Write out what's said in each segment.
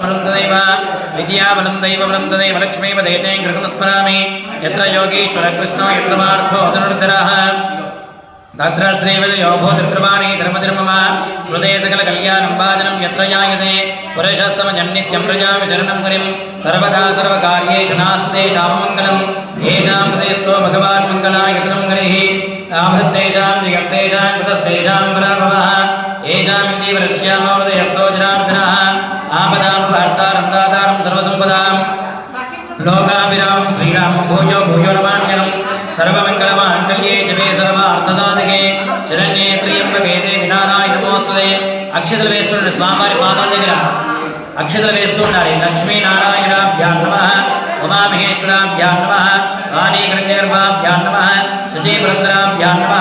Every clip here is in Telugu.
बलं तदैव विद्याबलं दैवबलं तदैव लक्ष्मीव दैतें गृहमस्मरामि यत्र योगीश्वरकृष्णो यत्र पार्थो धनुर्धरः तत्र श्रीविजयो भूतिर्कृपाणि धर्मधर्मम हृदये सकलकल्याणं वादनं यत्र जायते पुरुषस्तमजन्नित्यं प्रजामि शरणं मुनिं सर्वदा सर्वकार्येषु नास्ते शापमङ्गलम् येषां हृदयस्थो भगवान् मङ्गलाय यत्नं मुनिः आभृतेषां जगत्तेषां कृतस्तेषां पराभवः येषामिन्दीवरस्यामोदयस्थो అక్షతలు వేస్తుండే స్వామివారి పాదాల దగ్గర. అక్షతలు వేస్తూ వేస్తుండాలి లక్ష్మీనారాయణాభ్యాం నమ ఉమామహేశ్వరాభ్యాం నమ వాణీకరణ్యగర్భాభ్యాం నమ శచీపురంధరాభ్యాం నమ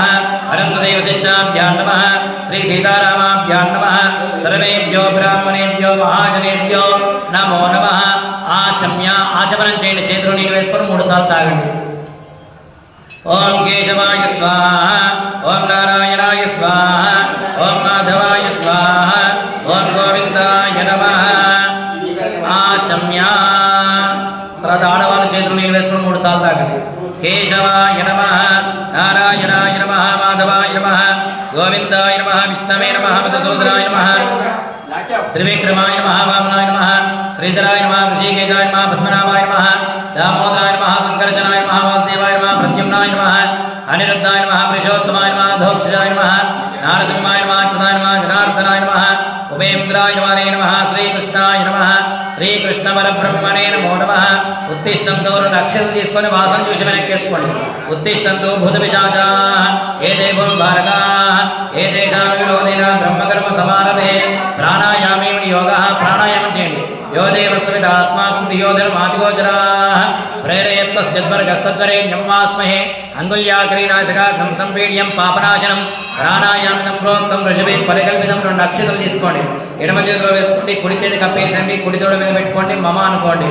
అనంతదేవశిచ్చాభ్యాం నమ శ్రీ సీతారామాభ్యాం నమ సర్వేభ్యో బ్రాహ్మణేభ్యో మహాజనేభ్యో నమో నమ. ఆచమ్య ఆచమనం చేయండి. చేతులు నీళ్ళు వేసుకొని మూడు సార్లు తాగండి. ఓం కేశవాయ స్వాహ ఓం నారాయణ శ్రీధరాయ నమ ఋషికేశాయ నమ పద్మనాభాయ నమ దామోదరాయ నమ శంకరచనాయ నమ వాసుదేవాయ నమ ప్రద్యుమ్నాయ నమ అనిరుద్ధాయ నమ పురుషోత్తమాయ నమ ధోక్షజాయ నమ నారసింహాయ నమ అచ్యుతాయ నమ జనార్దనాయ నమ ఉపేంద్రాయ నమ నమ శ్రీకృష్ణాయ నమ శ్రీకృష్ణ పరబ్రహ్మణే నమో నమ ఉత్తిష్టంతో రెండు అక్షరం తీసుకొని వాసన చూసి వెనక్కేసుకోండి. ఉత్తిష్టంతో భూత పిశాచా ఏ దేవం భారత ఏ దేశామి విరోధిన బ్రహ్మకర్మ సమారభే ప్రాణాయామే యోగ చేయండి యో దేవస్మిత ఆత్మాకం దియోధర్మాదిగోచరా ప్రేరయత్వస్యద్వర్గస్తద్వరే అంగుల్యాకరీనాశకాగ్రం సంపీడ్యం పాపనాశనం ప్రాణాయామితం ప్రోక్తం ఋషభే పరికల్పితం రెండు అక్షతలు తీసుకోండి। ఎడమ చేతిలో వేసుకోండి। కుడి చేతి కప్పేసండి కుడి తోడ మీద పెట్టుకోండి। మమ అనుకోండి।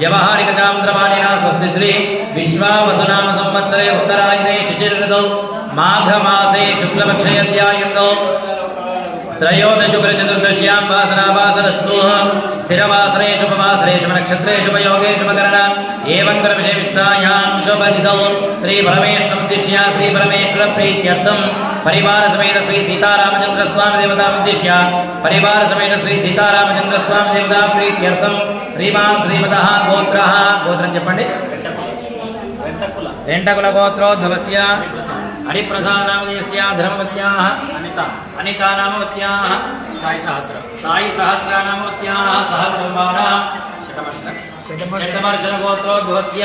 వ్యవహారిక చాంద్రవాణి స్వస్తి శ్రీ విశ్వావసునామ సంవత్సరే ఉత్తరాయణే శిశిరదౌ మాఘమాసే శుక్లపక్షయంధ్యాయుగౌ త్రయోదశుక్ర చతుర్దశ్యాం వాసనావాసనస్తు స్థిరవాసనేషు ఉపవాసనేషు నక్షత్రేషు ఉపయోగేషు ఉపకరణ ఏవం కర్మశేష్టాయాం శుభదిదౌ శ్రీ పరమేశ్వరం దిశ్యా శ్రీ పరమేశ్వర ప్రీత్యర్థం పరివార సమేత శ్రీ సీతారామచంద్ర స్వామి దేవతా ఉద్దేశ్య పరివార సమేత శ్రీ సీతారామచంద్ర స్వామి దేవతా ప్రీత్యర్థం శ్రీమాన్ శ్రీమద గోత్ర. గోత్రం చెప్పండి. వెంటకుల గోత్రో ధ్రువస్య గోత్రోద్భవస్య హరిప్రసానామదేశ్య ధర్మవత్యా అనిత అనిత నామవత్యా. సాయి సహస్ర సాయి సహస్ర నామవత్యా. సహ బ్రహ్మాణ శతమర్శన శతమర్శన గోత్రో ధ్రువస్య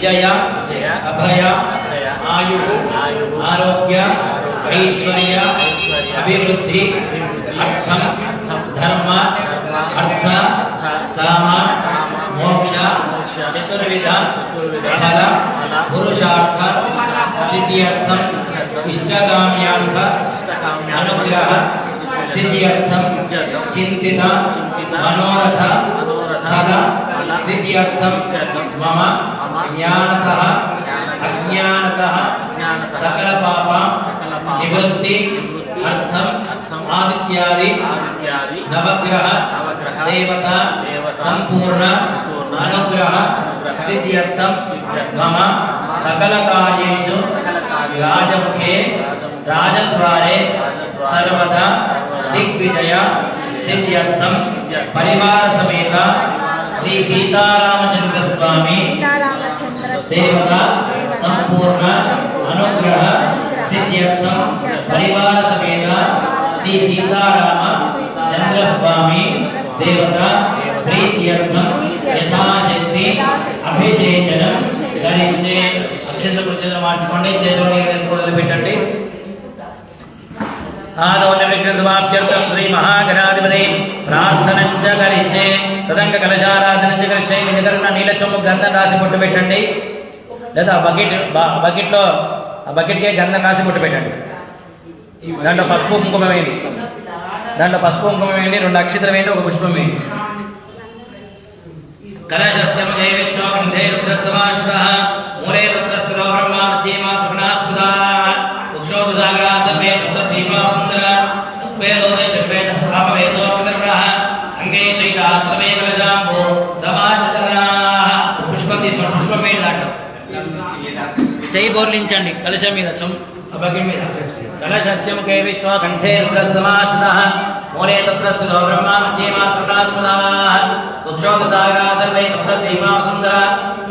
విజయ అభయ ఆయు ఆరోగ్య ఐశ్వర్య అభివృద్ధి అర్థం ధర్మ అర్థ కామ మోక్ష చతుర్విధ ఫల పురుషార్థ సిద్ధ్యర్థం ఇష్టకామ్యార్థ అనుగ్రహ సిద్ధ్యర్థం చింతిత మనోరథ ఫల సిద్ధ్యర్థం మమ జ్ఞానత అజ్ఞానత సకల పాప నివృత్తి అర్థం ఆదిత్యాది నవగ్రహ దేవత సంపూర్ణ అనుగ్రహ సిద్ధ్యర్థం మమ సకల కార్యేషు రాజముఖే రాజద్వారే సర్వదా దిగ్విజయ సిద్ధ్యర్థం పరివార సమేత శ్రీ సీతారామచంద్ర స్వామి దేవత సంపూర్ణ అనుగ్రహ సిద్ధ్యర్థం పరివార సమేత శ్రీ సీతారామ చంద్రస్వామి దేవత ప్రీత్యర్థం యథాశక్తి అభిషేచనం గరిష్టే అక్షంత కృషిని మార్చుకోండి. చేతులు నీళ్ళు పెట్టండి ఆదౌన విఘ్నసమాప్త్యర్థం శ్రీ మహాగణాధిపతి ప్రార్థనంచ కలిసే తదంగ కలశారాధనంచ కలిసే మీ దగ్గర ఉన్న నీళ్ళ చొమ్ము గంధం రాసి పొట్టు పెట్టండి. లేదా ఆ బకెట్ ఆ బకెట్లో ఆ బకెట్కే గంధం రాసి పొట్టు పెట్టండి. దాంట్లో పసుపు కుంకుమ వేయండి. దాంట్లో పసుపు కుంకుమ వేయండి రెండు అక్షతలు వేయండి ఒక పుష్పం వేయండి. కలశస్యం జయ విష్ణు కంఠే రుద్రస్తమాశ్రుత మూలే రుద్రస్తులో బ్రహ్మ మధ్యే మాతృగుణాస్పద ఉక్షోభ సాగరా సర్వే సప్త దీపా సుందర వేదో వేద స్థాప వేదో పితృగణ అంగే చైత సర్వే కలశాంబో సమాచతరా పుష్పం తీసుకోండి పుష్పం వేయండి దాంట్లో చేయి బోర్లించండి. కలశం మీద చం బకెట్ మీద. కలశస్య ముఖే కంఠే రుద్రస్తమాశ్రుత మూలే తత్రస్థితో బ్రహ్మ మధ్యే మాతృగుణాస్పద ఉక్షోపసాగరా సర్వే సప్తదీపా సుందర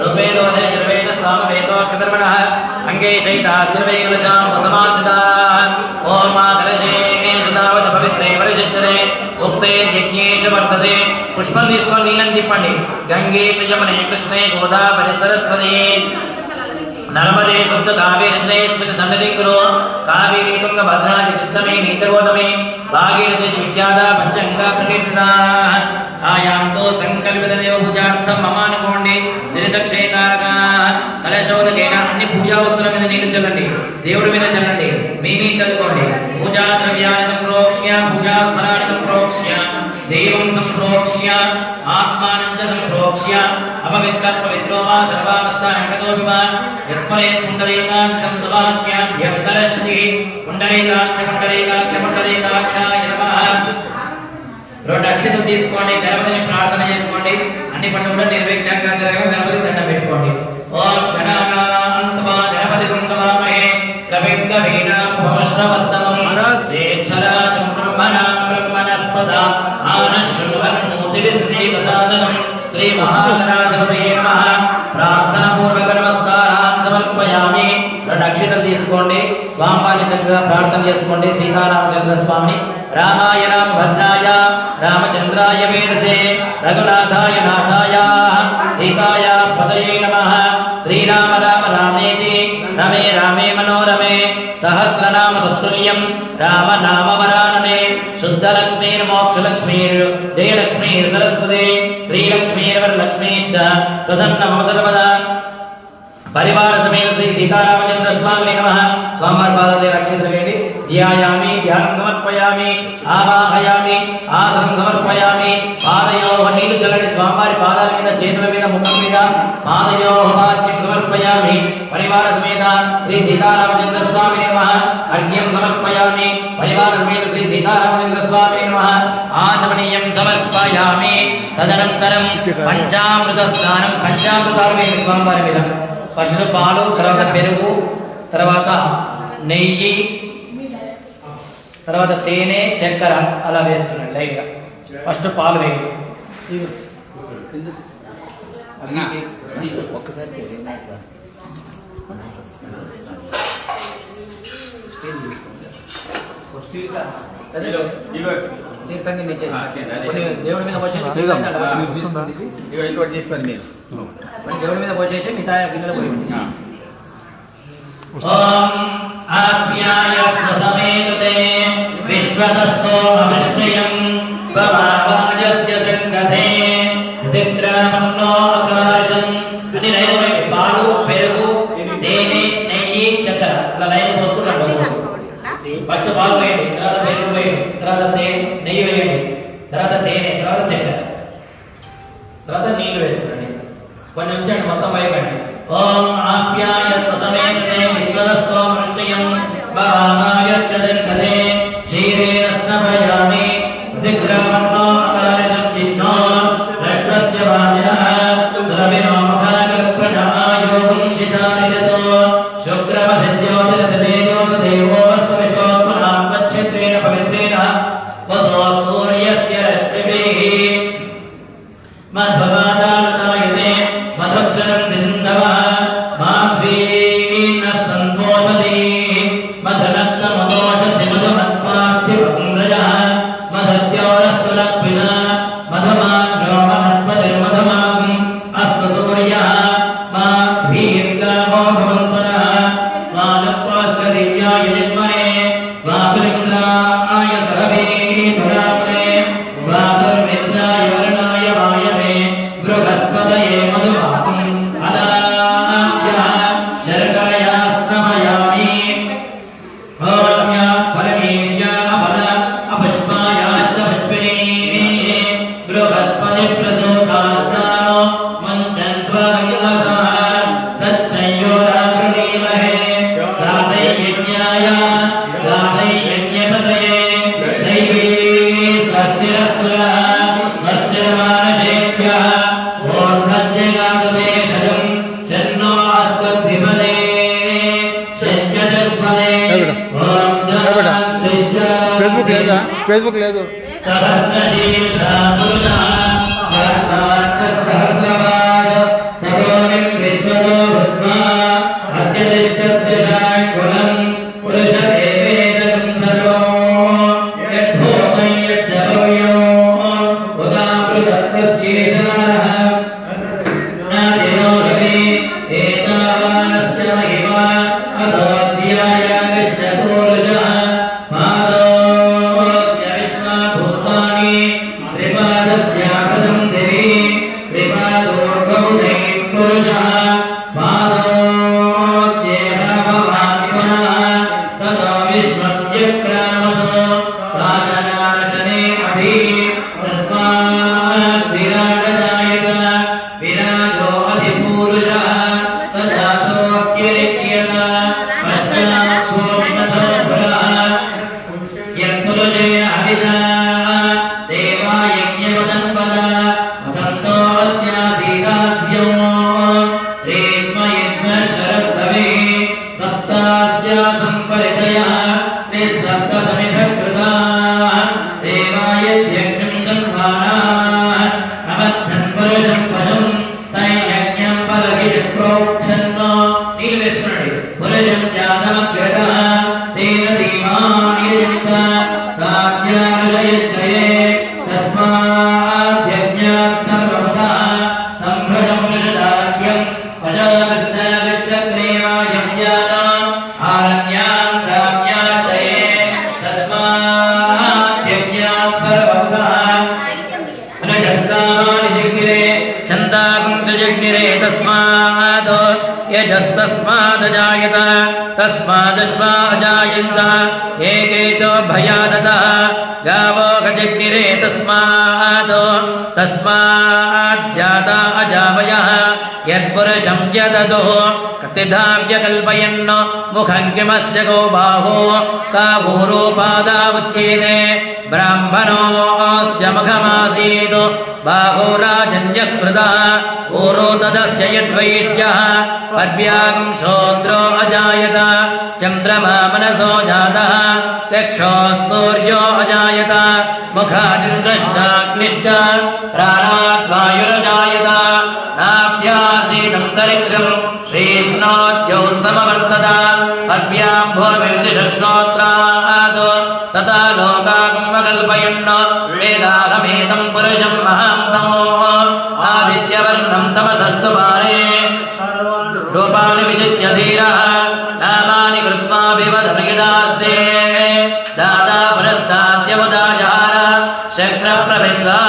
ఋగ్వేదో యజుర్వేద సామవేదో కదర్వణ అంగే చైతా సర్వే కలశాం సమాసితా ఓం మా కలశే సదావత పవిత్రే పరిశుద్ధరే ఉక్తే వర్తతే పుష్పం తీసుకొని నీళ్ళని తిప్పండి. గంగే చ యమునే కృష్ణే గోదావరి సరస్వతి. నర్మదే శుద్ధ కావేరిద్రయస్మిన్ సన్నదిక్కులో కావేరీ తుంగ భద్రాది కృష్ణమే నీతగోతమే భాగీరథి విఖ్యాత పంచంగా ప్రకీర్తితా. ఆయాంతో సంకల్పిత పూజార్థం మమానుకోండి. దిరిదక్షేకారక కలశోదకైన అన్ని పూజా వస్తువుల మీద నీళ్ళు చల్లండి. దేవుడి మీద చల్లండి. మీ మీ చదువుకోండి పూజా ద్రవ్యాన్ని సంప్రోక్ష్య పూజా స్థలాన్ని సంప్రోక్ష్య దేవం సంప్రోక్ష్య ఆత్మానం సంప్రోక్ష్య. అపవిత్ర పవిత్రో వా సర్వావస్థానంగతోపి వా యస్మరే పుండరీకాక్షం సవాక్యాభ్యం కలశ్రీ పుండరీకాక్ష పుండరీకాక్ష పుండరీకాక్షాయ రెండు అక్షతలు తీసుకోండి గణపతిని ప్రార్థన చేసుకోండి అన్ని పనులు కూడా నిర్విఘ్నంగా జరగ గణపతి దండం పెట్టుకోండి ఓ గణానాంతమా గణపతి కుండవామహే కవింద వీణాపమశ్రవస్తమం శేషరాజం బ్రహ్మణాం బ్రహ్మణస్పద ఆనశృణ్వన్నోతి శ్రీవసాదనం శ్రీ చక్కగా చేసుకోండి సీతారామచంద్ర స్వామిని రామాయ రామ భద్రాయ రామచంద్రాయ వేదసే రఘునాథాయ నాథాయ సీతాయ పదయే నమ శ్రీరామ రామ రామేతి రమే రామే మనోరమే సహస్రనామ తత్తుల్యం రామ నామ వరాననే శుద్ధ లక్ష్మీర్ మోక్ష లక్ష్మీర్ జయలక్ష్మీర్ సరస్వతి శ్రీలక్ష్మీర్ వరలక్ష్మీశ్చ ప్రసన్న మమ సర్వదా. పరివార సమేత శ్రీ సీతారామచంద్ర స్వామి నమ స్వామి పాదాలే రక్షితులు ధ్యాయామి ధ్యానం సమర్పయామి ఆవాహయామి ఆసనం సమర్పయామి పాదయో నీళ్ళు చల్లని స్వామివారి పాదాల మీద చేతుల మీద ముఖం మీద పాదయో వాక్యం సమర్పయామి పరివార సమేత శ్రీ సీతారామచంద్ర స్వామి నమ అర్ఘ్యం సమర్పయామి పరివార సమేత శ్రీ సీతారామచంద్ర స్వామి నమ ఆచమనీయం సమర్పయామి తదనంతరం పంచామృత స్నానం పంచామృతాలు స్వామివారి మీద. ఫస్ట్ పాలు తర్వాత పెరుగు తర్వాత నెయ్యి తర్వాత తేనె చక్కెర అలా వేస్తున్నాడు లైట్గా ఫస్ట్ పాలు వేయండి అన్నా. ఒక్కసారి దేవుడి మీద పోసేసి దేవుడి మీద పోసేసి మిగతా గిన్నెలో పోయండి. ఓం సమేతుతే విశ్వతస్తో అవిష్ణయం ونبيان ذكرا లేదు गावो गजग्निरे तस्मात् तस्माज्जाता अजावयः यत्पुरुषं यददो कतिधा व्यकल्पयन् मुखं किमस्य गो बाहो काभूरोपादा उच्येते ब्राह्मणोऽस्य मुखमासीत् बाहो राजन्यः कृतः ऊरो तदस्य यद्वैश्यः पद्भ्यागं शोद्रो अजायत चन्द्रमा मनसो जातः चक्षोः मुखादिन्द्रश्चाग्निश्च प्राणात् वायुरजायत नाभ्यासीदन्तरिक्षम् श्रीघ्नोद्यौ समवर्तत पद्भ्यां भूमिर्दिशश्रोत्रात् तथा लोकागमकल्पयन् वेदाहमेतं पुरुषं महान्तमो आदित्यवर्णं तमसस्तु पारे रूपाणि विजित्य धीरः नामानि कृत्वा विवदनगिदास्ते दाता पुरस्ताद्यवदाचार शक्रप्रविन्दान्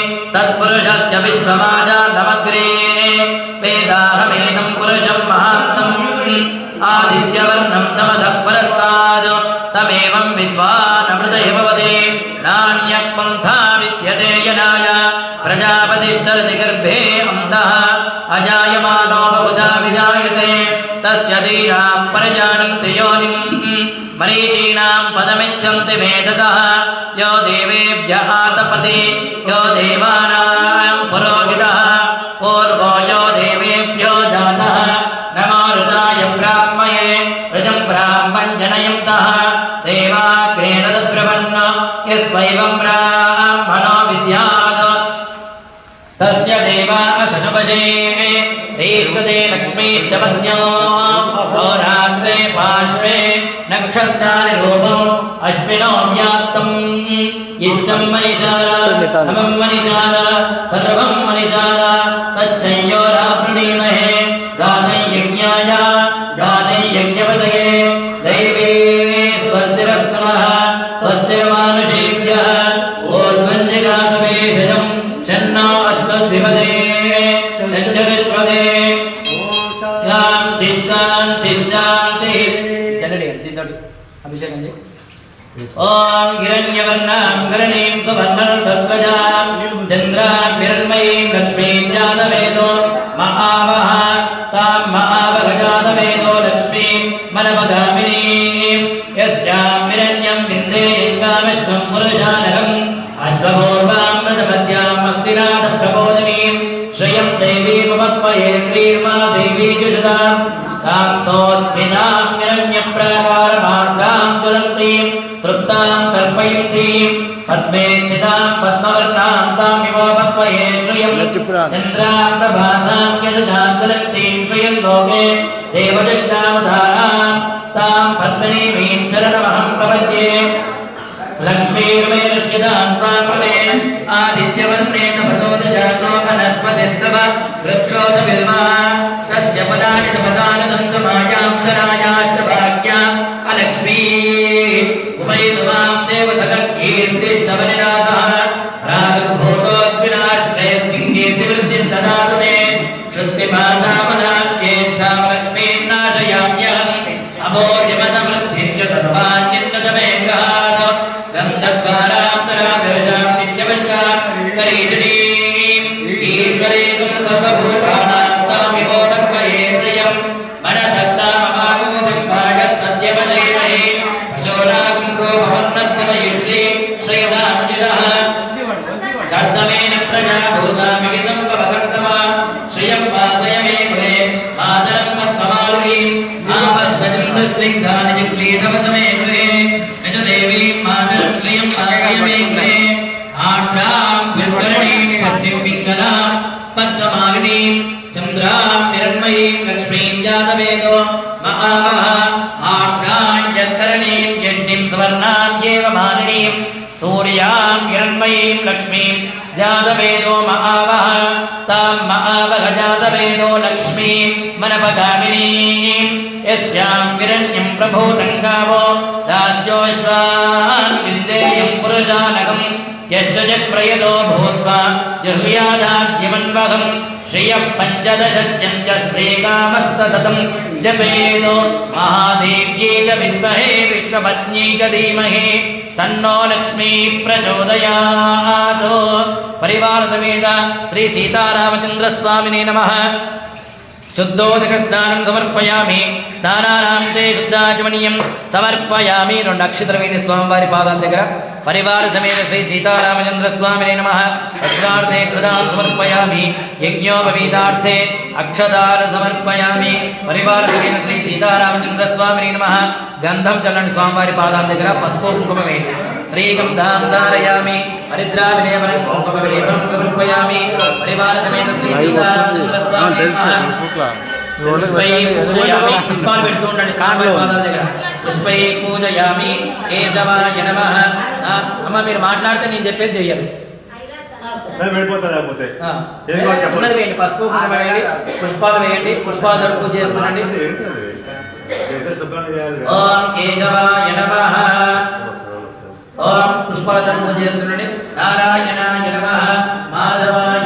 तत्पुरुषस्य विश्वमाजातमग्रे वेदाहमेनं पुरुषं महान्तम् आदित्यवर्णं तमसः पुरस्तात् तमेवं विद्वानमृतय भवति नान्यः पन्था विद्यते यनाय प्रजापतिश्चरति गर्भे अन्तः अजायमानो बहुधा विजायते विदुरे तस्य धीराः परिजानन्ति योनिम् మరీచీనాం పదమిచ్చంతి మేధస యో దేవేభ్య ఆతపతి యో దేవానాం పురోహిత పూర్వో యో దేవేభ్యో జాత నమో రుదాయ బ్రాహ్మయే రుజం బ్రాహ్మణ్ జనయంత దేవాగ్రేణ తద్బ్రవన్న యస్వైవం బ్రాహ్మణో విద్యాత్ తస్య దేవా అసనుపజే రీస్తదే లక్ష్మీశ్చ नक्षत्राणि रूपम् अश्विनो व्याप्तम् इष्टं मनिषार नमं मनिषार सर्वं मनिषार तच्छयोरावृणीमहे सोऽस्मिनां हिरण्यप्राकारमार्गां ज्वलन्तीं तृप्तां कल्पयन्तीं पद्मे स्थितां पद्मवर्णां तामिव पद्मये श्रियं चन्द्रां प्रभासां यजजां ज्वलन्तीं श्रियं लोके देवजष्टावधारां तां पद्मिनीमीं शरणमहं प्रपद्ये लक्ष्मीर्मे नश्यतां त्वाममे आदित्यवर्णे तपतो जातो वनस्पतिस्तव वृक्षोत विल्वा तस्य पदानि అక్షరాయాశ్చ భాగ్య అలక్ష్మీ ఉపయుమాం దేవ సగకీర్తిష్టవనినాథ రాగభూతోద్వినాశ్రయస్కింగీర్తివృద్ధిం దదాతు మే శుద్ధిపాదామనాఖ్యేచ్ఛామలక్ష్మీం लक्ष्मीं जातवेदो महावः आढ्रां यत्करणीं यज्ञिं सुवर्णान्येव मालिनीं सूर्यां हिरण्मयीं लक्ष्मीं जातवेदो महावः तां महावह जातवेदो लक्ष्मीं मनपगामिनीं यस्यां हिरण्यं प्रभूतङ्गावो दास्योश्वान् विन्देयं पुरुषानगम् यश्च जत्प्रयतो भूत्वा जह्व्यादाद्यमन्वहम् श्रियः पञ्चदशत्यं च श्रीकामस्तततं जपेतो महादेव्यै च विद्महे विष्णुपत्न्यै च धीमहि तन्नो लक्ष्मी प्रचोदयात् परिवार समेत श्री सीतारामचन्द्रस्वामिने नमः శుద్ధోదకస్నానం సమర్పయామి స్నానానాం తే శుద్ధాచమనీయం సమర్పయామి రెండు అక్షతరవేణి స్వామివారి పాదాల దగ్గర పరివార సమేత శ్రీ సీతారామచంద్ర స్వామినే నమ వస్త్రార్థే అక్షదాన్ సమర్పయామి యజ్ఞోపవీతార్థే అక్షదాలు సమర్పయామి పరివార సమేత శ్రీ సీతారామచంద్ర స్వామినే నమ గంధం చల్లని స్వామివారి పాదాల దగ్గర పసుపు కుంకుమ వేయండి శ్రీగంధాం ధారయామి హరిద్రావిలేపనం కుంకుమ విలేపనం సమర్పయామి పరివార సమేత శ్రీ సీతారామచంద్ర స్వామినే నమః పుష్పై పూజయామి పుష్పాలు పెడుతూ ఉండండి స్వామివారి పాదాల దగ్గర పుష్పై పూజయామి కేశవాయ నమ. అమ్మ మీరు మాట్లాడితే నేను చెప్పేది చెయ్యను. ఉన్నది వేయండి పసుపు వేయండి పుష్పాలు వేయండి పుష్పాలు పూజ కదా. ఓం కేశవాయ నమ. ఓం పుష్పాలతో పూజ చేస్తుండండి నారాయణాయ నమ. మాధవాయ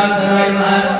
జనార్దనాయ నమః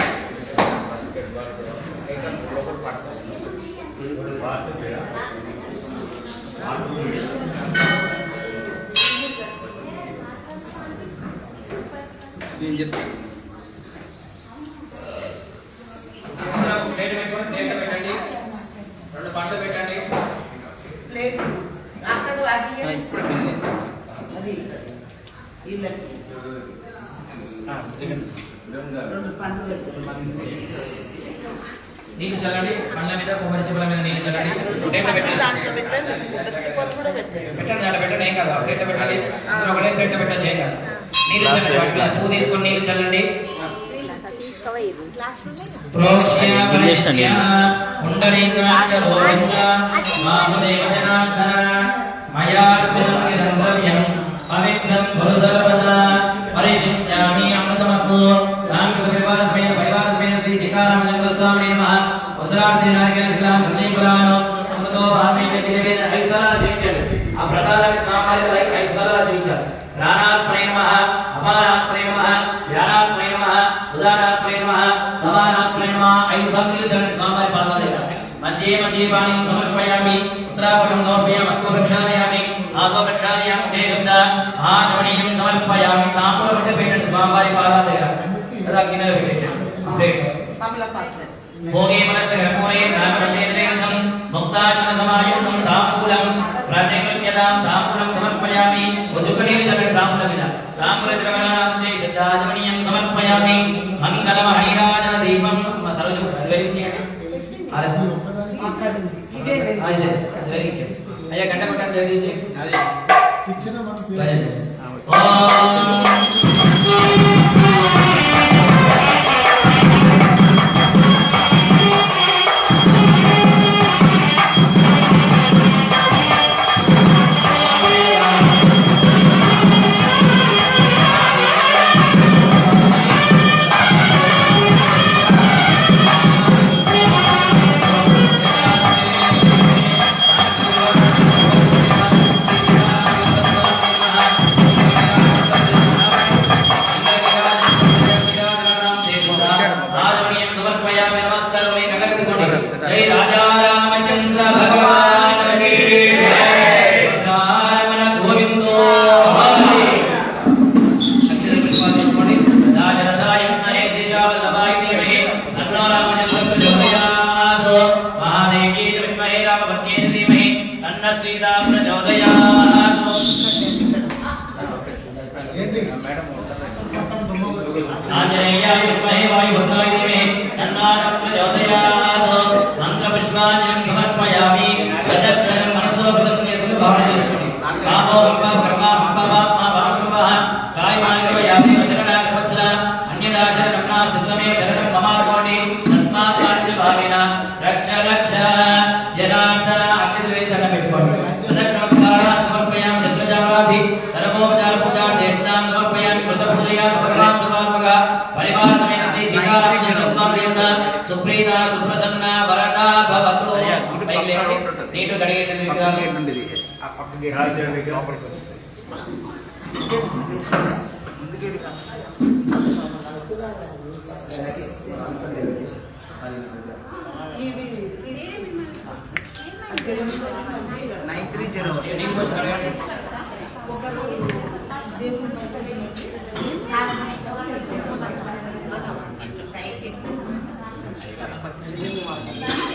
నేను చెప్తాను ప్లేట్ పెట్టుకోండి ప్లేట్లో పెట్టండి రెండు పండ్లు పెట్టండి అది వీళ్ళకి రెండు పండ్లు పెట్టుకుంటాం నీళ్ళు చల్లండి పండ్ల మీద కొబ్బరి చెప్పుల మీద నీళ్ళు చల్లండి. పెట్టండి. దాంట్లో పెట్టండి ఏం కాదు. ప్లేట్లో పెట్టండి. అందులో ఒకటే ప్లేట్లో పెట్టచ్చు ఏం కాదు. నీళ్ళు చల్లండి పువ్వు తీసుకొని నీళ్ళు చల్లండి. ప్రోక్ష్య పరిష్య పుండరీకాక్ష గోవింద వాసుదేవ జనార్దన మయార్పితం ఇదం ద్రవ్యం పవిత్రం కురు సర్వదా పరిశుచ్చామి అమృతమస్తు. ఉత్తరార్థి నారికేల శిలా ఐదు సార్లు చేయించండి ఆ ఐదు సార్లు ఐదు సార్లు పాదాల దగ్గర మధ్యే మధ్యే సమర్పయామి ఉత్తరాపటం సమర్పయామి ప్రక్షాళయామి ప్రక్షాళయామి తే శబ్ద సమర్పయామి స్వామివారి పాదాల దగ్గర కదా గిన్నెలు భోగే మనస్సు కర్పూరే నాగరజేంద్రేంద్రం ముక్తాచన సమాయుక్తం తాంబూలం ప్రతికృత్యతాం తాంబూలం సమర్పయామి. ఉజుకనీలు చక్కటి తాంబూల మీద తాంబూల చరవణాంతే శుద్ధాచమనీయం సమర్పయామి. మంగళమ హరిరాజన దీపం. మా సరోజ వెలిగించేయండి వెలిగించండి. అయ్యా గంట కొట్టాలి వెలిగించండి అదే. భజన. Nine three zero Thank you.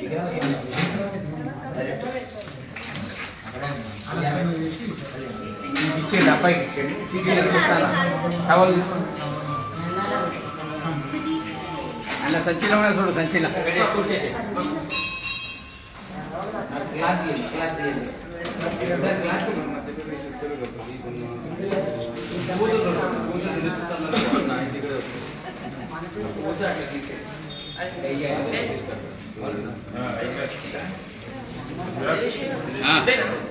విగ్రహం విగ్రహం డైరెక్ట్ ఇచ్చేయండి అబ్బాయికి ఇచ్చేయండి. టీచర్ చెప్తారా టవల్ తీసుకోండి. అలా సంచిలో కూడా చూడు సంచిలో కూర్చేసి పూజ అట్లా తీసేయండి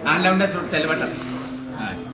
అలా ఉండే చూడు తెలియబట్టాలి